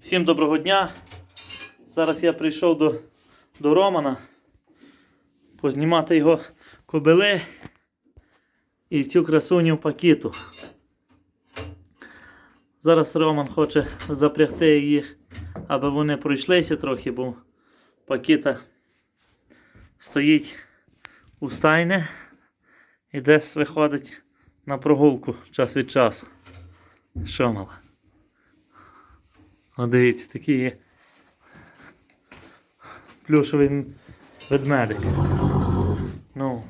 Всім доброго дня. Зараз я прийшов до, до Романа познімати його кобили і цю красуню пакету. Зараз Роман хоче запрягти їх, аби вони пройшлися трохи, бо пакета стоїть у стайні і десь виходить на прогулку час від часу. Що мала? О, дивіться, такий є плюшовий ведмедик. Ну.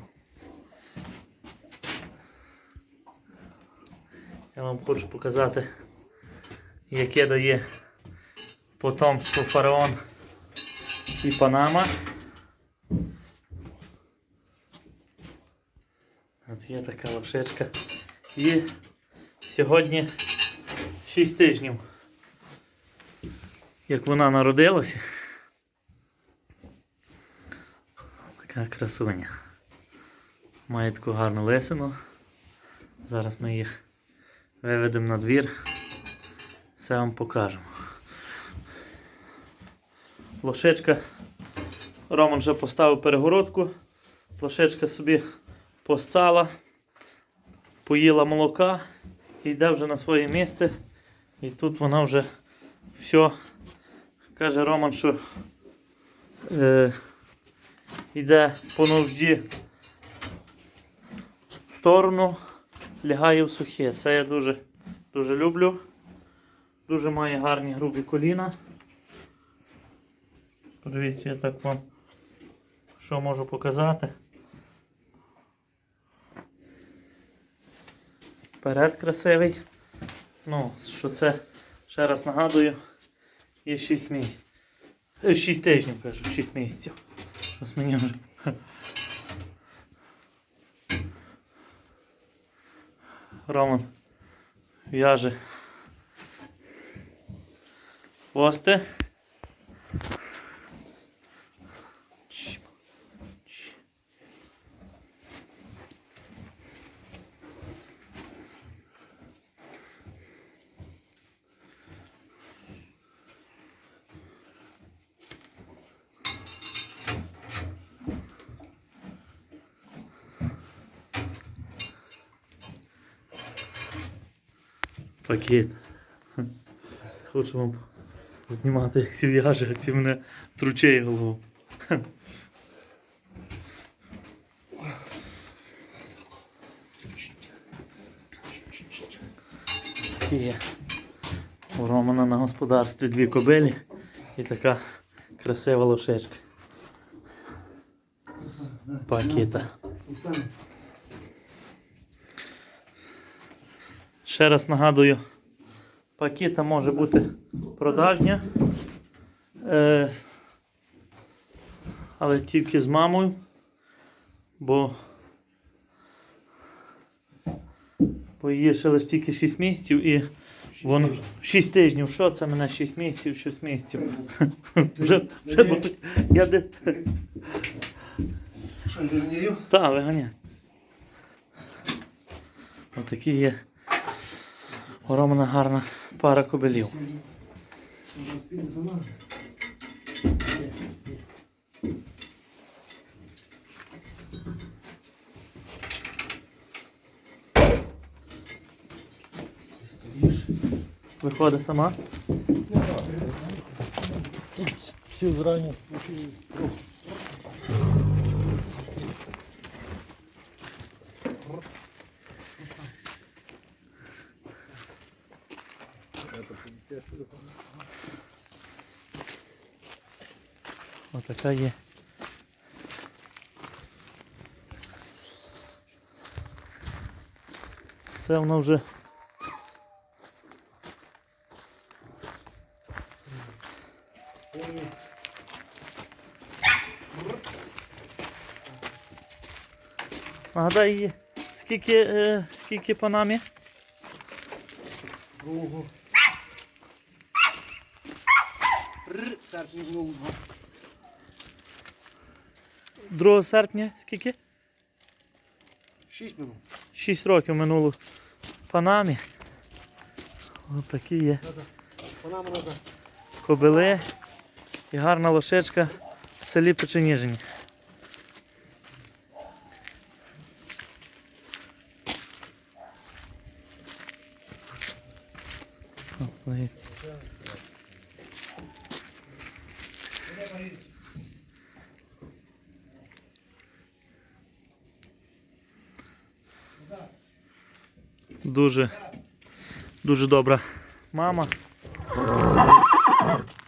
Я вам хочу показати, яке дає потомство фараон і Панама. От є така лошечка. І сьогодні 6 тижнів як вона народилася. Така красуня. Має таку гарну лисину. Зараз ми їх виведемо на двір. Все вам покажемо. Лошечка. Роман вже поставив перегородку. Лошечка собі постала, поїла молока і йде вже на своє місце. І тут вона вже все. Каже Роман, що е, йде по нужді в сторону, лягає в сухе. Це я дуже, дуже люблю. Дуже має гарні грубі коліна. Подивіться, я так вам що можу показати. Перед красивий. Ну, що це, ще раз нагадую, є 6 місяців. 6 тижнів, кажу, 6 місяців. Щось мені вже. Роман в'яже хвости. Пакет. Хочу вам знімати, як сі в'яже, а ці мене тручеє голову. Є. У Романа на господарстві дві кобилі і така красива лошечка. Пакета. Ще раз нагадую, пакета може бути продажня, е, але тільки з мамою, бо, бо її ще лише тільки 6 місяців і воно 6 тижнів. Що це мене 6 місяців, 6 місяців? Вже, вже. Я де. Що, вірнію? Та, виганяй. Отакі є. У Романа гарна пара кобилів. Виходить сама. Всі зрані. Отака є. Це воно вже. Нагадай її, скільки, е, скільки по намі? Другого. Серпні було. 2 серпня, скільки? Шість минуло. 6 років минуло в Панамі. Ось такі є. Кобили і гарна лошечка в селі Печеніжині. О, дивіться. Дуже, дуже добра мама.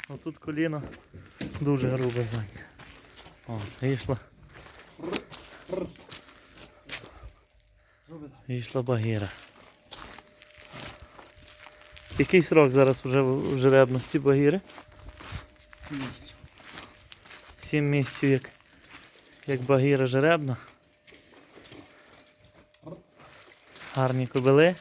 Отут коліно дуже грубе ззаді. О, вийшла. Вийшла багіра. Який срок зараз вже в жеребності багіри? Сім Місць. Сім місяців як, як багіра жеребна. Гарні кобили.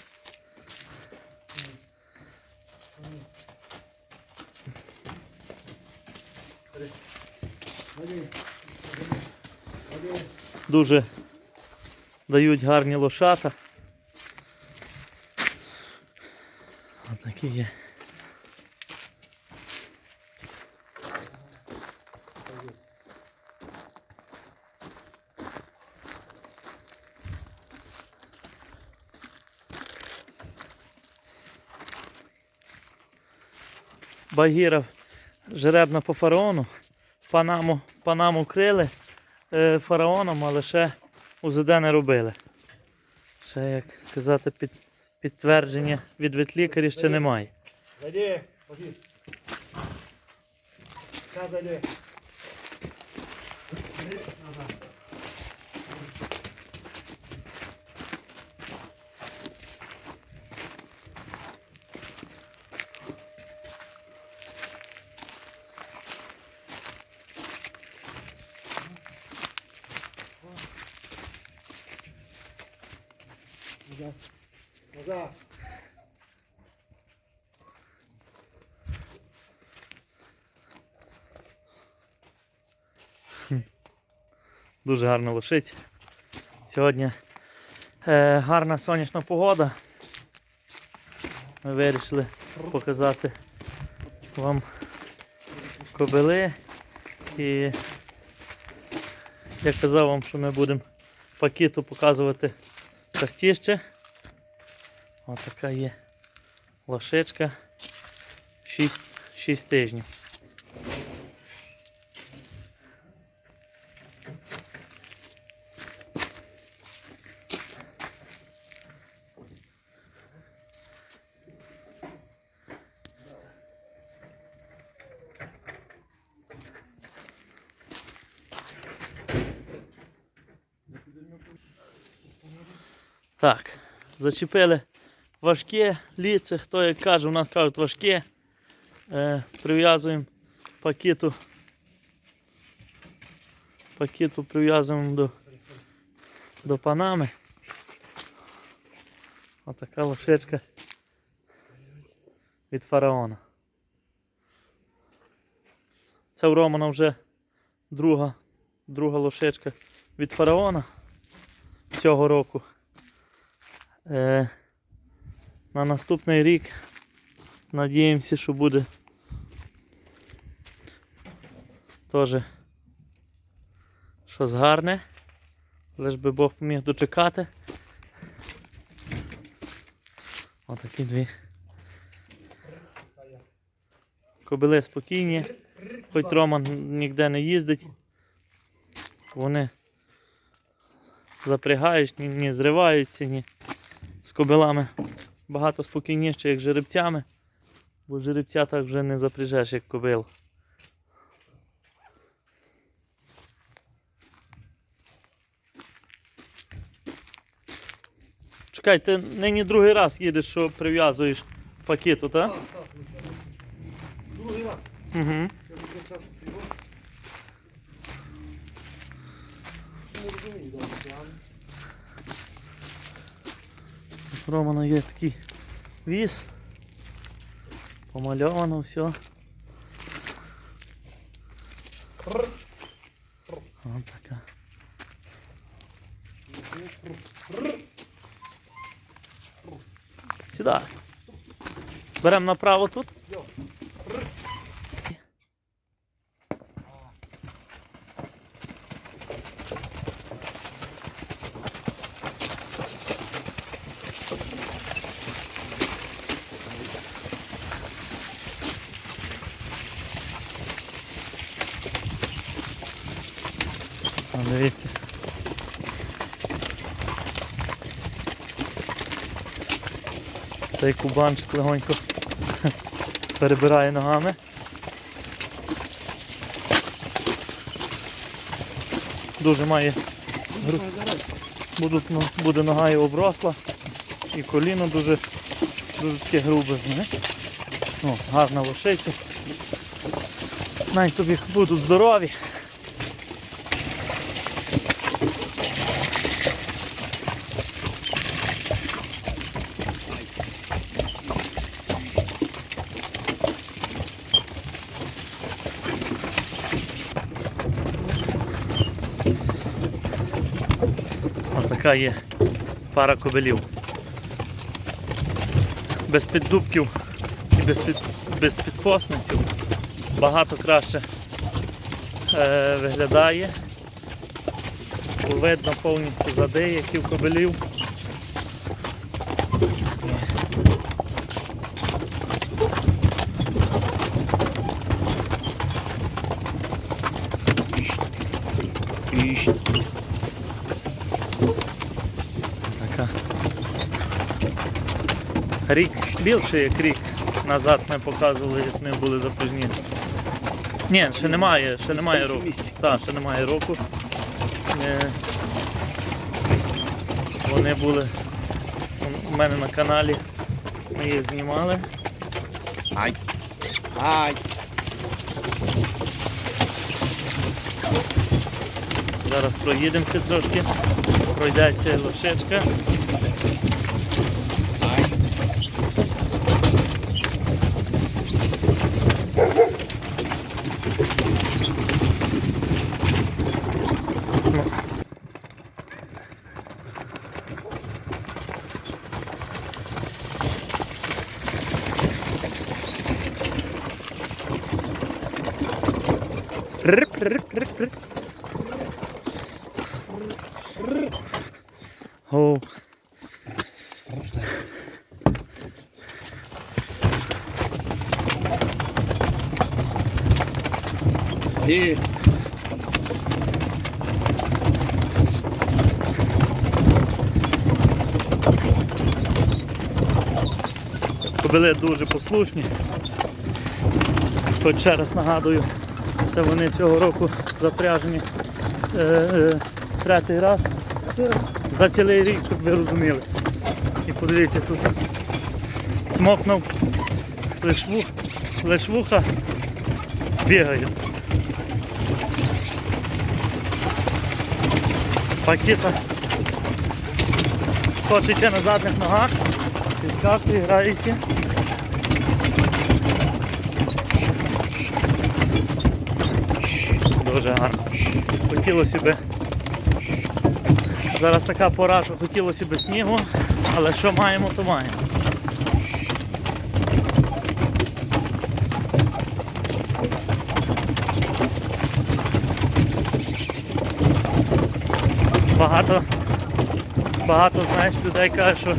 Дуже дають гарні лошата. Отакі є. Багіра жеребна по фараону. Панаму, панаму крили е, фараоном, але ще УЗД не робили. Ще, як сказати, під, підтвердження від ветлікарів ще немає. Сейчас води. Назад. Назад. Назад. Дуже гарно лошить. Сьогодні е, гарна сонячна погода. Ми вирішили показати вам кобили. І я казав вам, що ми будемо пакету показувати частіше. Ось така є лошечка 6, 6 тижнів. Так, зачепили важке ліце, хто як каже, у нас кажуть важке. Е, прив'язуємо пакету. Пакету прив'язуємо до, до панами. Отака лошечка від фараона. Це у Романа вже друга, друга лошечка від фараона цього року. Е, на наступний рік надіємося, що буде теж щось гарне. Лиш би Бог поміг дочекати. Отакі дві. Кобили спокійні, хоч Роман ніде не їздить. Вони запрягаєш, ні, ні зриваються, ні з кобилами багато спокійніше, як жеребцями, бо жеребця так вже не запряжеш, як кобил. Чекай, ти нині другий раз їдеш, що прив'язуєш пакету, так? Так, так. Другий раз. Угу. Я вже. Не розумію, У Романа є такий віз. Помальовано все. Ось така. Сюди. Беремо направо тут. Йо. А, Дивіться. Цей кубанчик легонько перебирає ногами. Дуже має Будуть, ну, буде нога і обросла, і коліно дуже, дуже таке грубе. Ну, гарна лошиця. Най тобі будуть здорові. Ось є пара кобелів. Без піддубків і без, під, без підкосниців багато краще е, виглядає. Видно повністю зади, кобелів. Така. Рік більше як рік назад ми показували, як ми були запізні. Ні, ще немає, ще немає року. Так, ще немає року. Е, Вони були у мене на каналі. Ми їх знімали. Ай. Ай. Зараз проїдемося трошки. Пройдеться лошечка. Ай. О, І. Кобили дуже послушні. Хоч ще раз нагадую, це вони цього року запряжені е, е, третій раз за цілий рік, щоб ви розуміли. І подивіться, тут смокнув лиш, вух, лиш вуха бігає. Пакета хоче йти на задніх ногах, підскакує, грається. Дуже гарно. Хотілося би. Зараз така пора, що хотілося б снігу, але що маємо, то маємо. Багато, багато знаєш, людей кажуть, що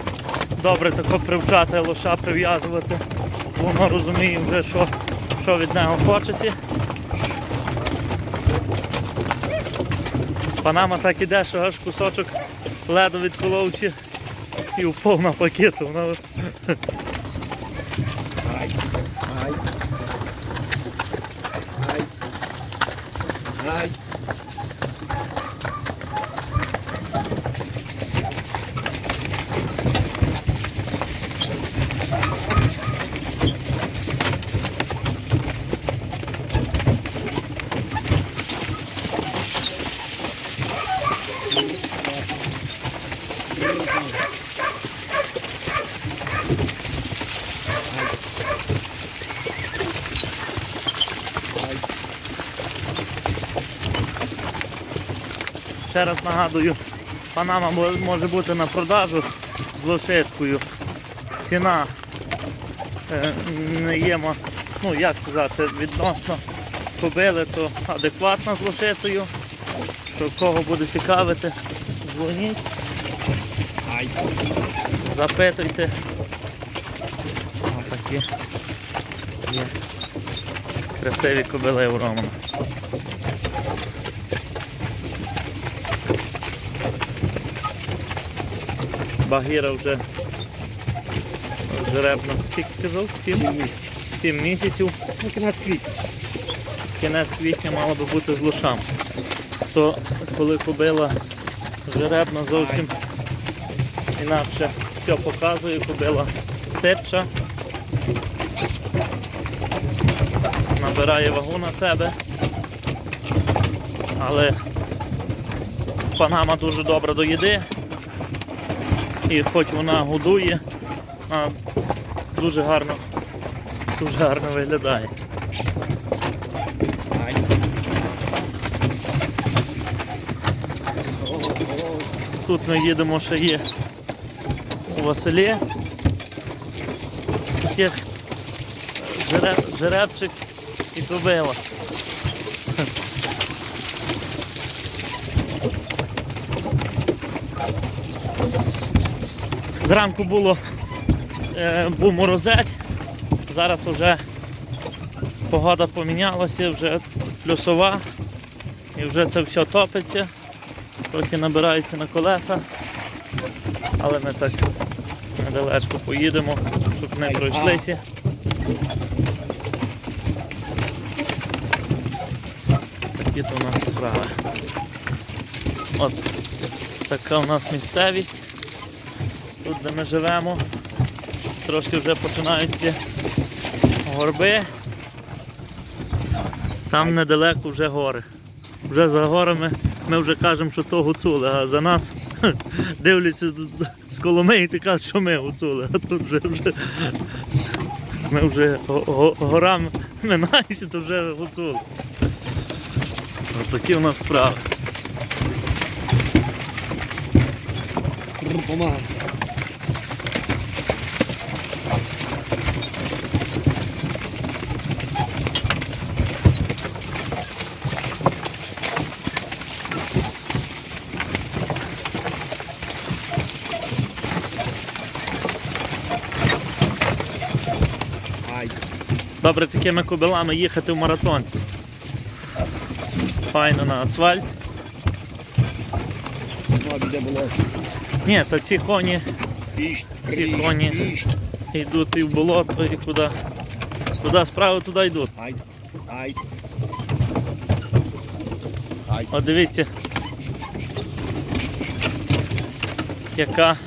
добре тако привчати лоша, прив'язувати. Воно розуміє вже, що, що від нього хочеться. Панама так іде, що аж кусочок леду відколовся і впав на пакет. Вона ось Ай. Ай. Ай. Ай. Ще раз нагадую, панама може бути на продажу з лошечкою. Ціна е, не є, ну як сказати, відносно кобили, то адекватна з лошицею. Що кого буде цікавити, дзвоніть, запитуйте. Отакі є красиві кобили у Романа. Багіра вже жеребно. Скільки казав? Сім? Сім місяців. Ну, кінець квітня. Кінець квітня мало би бути з лошам. То коли кобила жеребна зовсім інакше все показує, кобила ситша. Набирає вагу на себе. Але панама дуже добра до їди. І хоч вона годує, а дуже гарно, дуже гарно виглядає. Тут ми їдемо ще є у Василі. Жереб, жеребчик і кобила. Зранку було, е, був морозець, зараз вже погода помінялася, вже плюсова і вже це все топиться трохи набирається на колеса, але ми так недалечко поїдемо, щоб не пройшлися. Такі то у нас справи. От така у нас місцевість. Тут, де ми живемо, трошки вже починаються горби. Там недалеко вже гори. Вже за горами ми вже кажемо, що то гуцули, а за нас дивляться з Коломиї і кажуть, що ми гуцули. А тут вже, вже ми вже го- го- горами минаємося, то вже гуцули. Такі у нас справи. Бррр, Добре такими кобилами їхати в маратонці. Файно на асфальт. Ні, то ці коні Ці коні. йдуть і в болото, і куди. Куди справи, туди йдуть. От дивіться, яка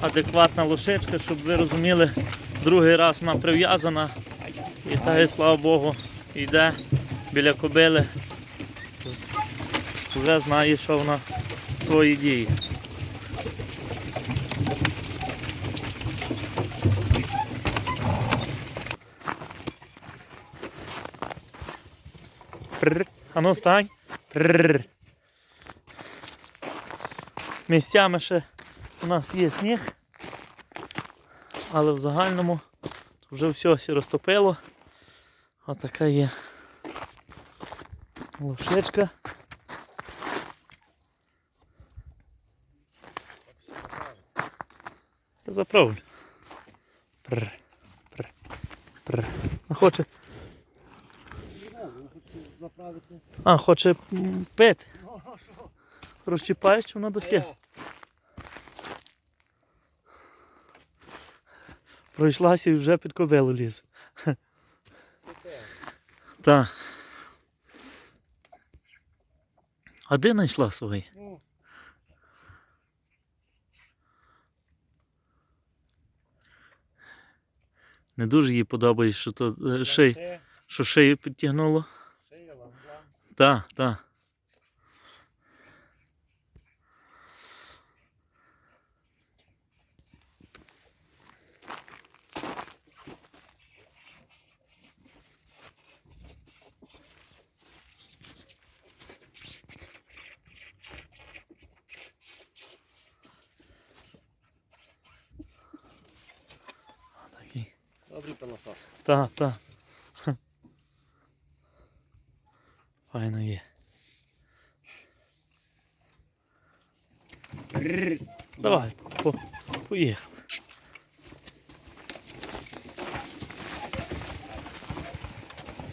адекватна лошичка, щоб ви розуміли, другий раз вона прив'язана і та, і, слава Богу, йде біля кобили. Вже знає, що вона свої дії. Пррр. А ну стань. Прррр. Місцями ще у нас є сніг, але в загальному вже все розтопило. Отака є лошечка. Заправлю. Пррр. Пррр. Пррр. А Хоче. А, хоче пити. Розчіпаєш, що вона досі. Пройшлася і вже під кобилу ліз. Так. А де знайшла свої? ну, Не дуже їй подобається, що то шей, що шию підтягнуло. шия, ланзан. Так, так. Добрий пилосос. Так, так. Файно є. Бррр. Давай, по, поїхали.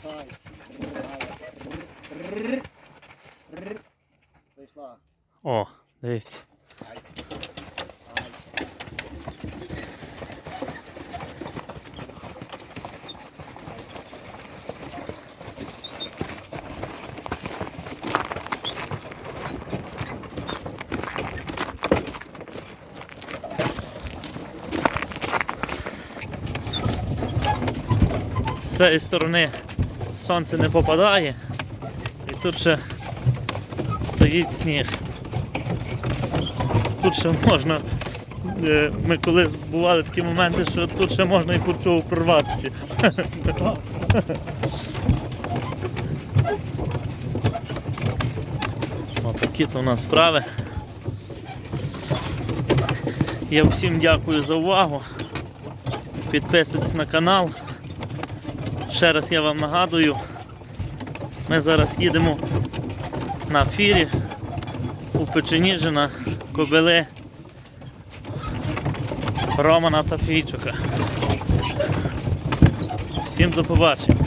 Ай. Бррр. Бррр. Зайшла. О, дивіться. З цієї сторони сонце не попадає. І тут ще стоїть сніг. Тут ще можна. е, Ми колись бували такі моменти, що тут ще можна і курчову прорватися. Отакі то у нас справи. Я всім дякую за увагу. Підписуйтесь на канал. Ще раз я вам нагадую, ми зараз їдемо на фірі у Печеніжина, Кобили Романа та Фійчука. Всім до побачення.